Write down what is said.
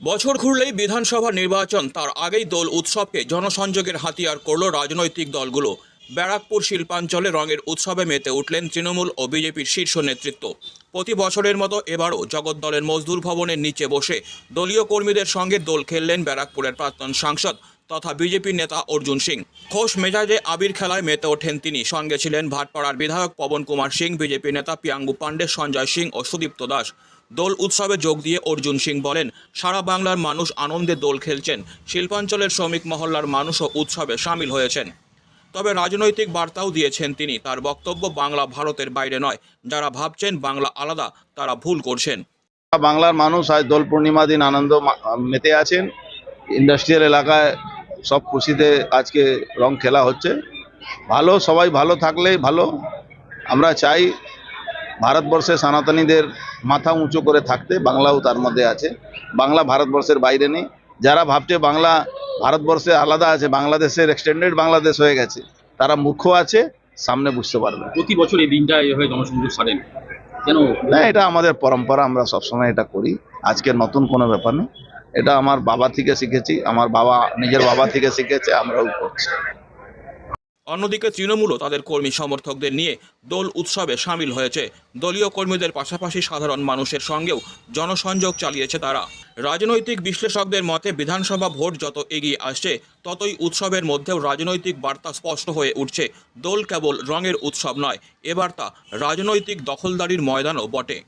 বছর ঘুরলেই বিধানসভা নির্বাচন, তার আগেই দোল উৎসবকে জনসংযোগের হাতিয়ার করল রাজনৈতিক দলগুলো। ব্যারাকপুর শিল্পাঞ্চলে রঙের উৎসবে মেতে উঠলেন তৃণমূল ও বিজেপির শীর্ষ নেতৃত্ব। প্রতি বছরের মতো এবারও জগদ্দলের মজদুর ভবনের নিচে বসে দলীয় কর্মীদের সঙ্গে দোল খেললেন ব্যারাকপুরের প্রাক্তন সাংসদ তথা বিজেপি নেতা অর্জুন সিং। খোশ মেজাজে আবির খেলায় মেতে ওঠেন তিনি। সঙ্গে ছিলেন ভাটপাড়ার বিধায়ক পবন কুমার সিং, বিজেপি নেতা পিয়াঙ্গু পাণ্ডে, সঞ্জয় সিং ও সুদীপ্ত দাস। দোল উৎসবে যোগ দিয়ে অর্জুন সিং বলেন, সারা বাংলার মানুষ আনন্দে দোল খেলছেন, শিল্পাঞ্চলের শ্রমিক মহল্লার মানুষও উৎসবে সামিল হয়েছেন। তবে রাজনৈতিক বার্তাও দিয়েছেন তিনি, তার বক্তব্য বাংলা ভারতের বাইরে নয়, যারা ভাবছেন বাংলা আলাদা, তারা ভুল করছেন। বাংলার মানুষ আজ দোল পূর্ণিমা দিন আনন্দ মেতে আছেন, ইন্ডাস্ট্রিয়াল এলাকায় সব খুশিতে আজকে রং খেলা হচ্ছে। ভালো, সবাই ভালো থাকলেই ভালো, আমরা চাই ভারতবর্ষে সনাতনীদের মাথা উঁচু করে থাকতে বাংলাও তার মধ্যে আছে। বাংলা ভারতবর্ষের বাইরে নেই। যারা ভাবছে বাংলা ভারতবর্ষে আলাদা আছে বাংলাদেশের এক্সটেন্ডেড বাংলাদেশ হয়ে গেছে তারা মুখ্য আছে সামনে বুঝতে পারবে। প্রতি বছর এই দিনটা এভাবে জনসংযোগ সারেন। কেন? না এটা আমাদের পরম্পরা আমরা সবসময় এটা করি। আজকে নতুন কোনো ব্যাপার নেই। এটা আমার বাবা থেকে শিখেছি আমার বাবা নিজের বাবা থেকে শিখেছে আমরাও করছি। অন্যদিকে তৃণমূলও তাদের কর্মী সমর্থকদের নিয়ে দোল উৎসবে সামিল হয়েছে। দলীয় কর্মীদের পাশাপাশি সাধারণ মানুষের সঙ্গেও জনসংযোগ চালিয়েছে তারা। রাজনৈতিক বিশ্লেষকদের মতে, বিধানসভা ভোট যত এগিয়ে আসছে, ততই উৎসবের মধ্যেও রাজনৈতিক বার্তা স্পষ্ট হয়ে উঠছে। দোল কেবল রঙের উৎসব নয় এবার তা রাজনৈতিক দখলদারির ময়দানও বটে।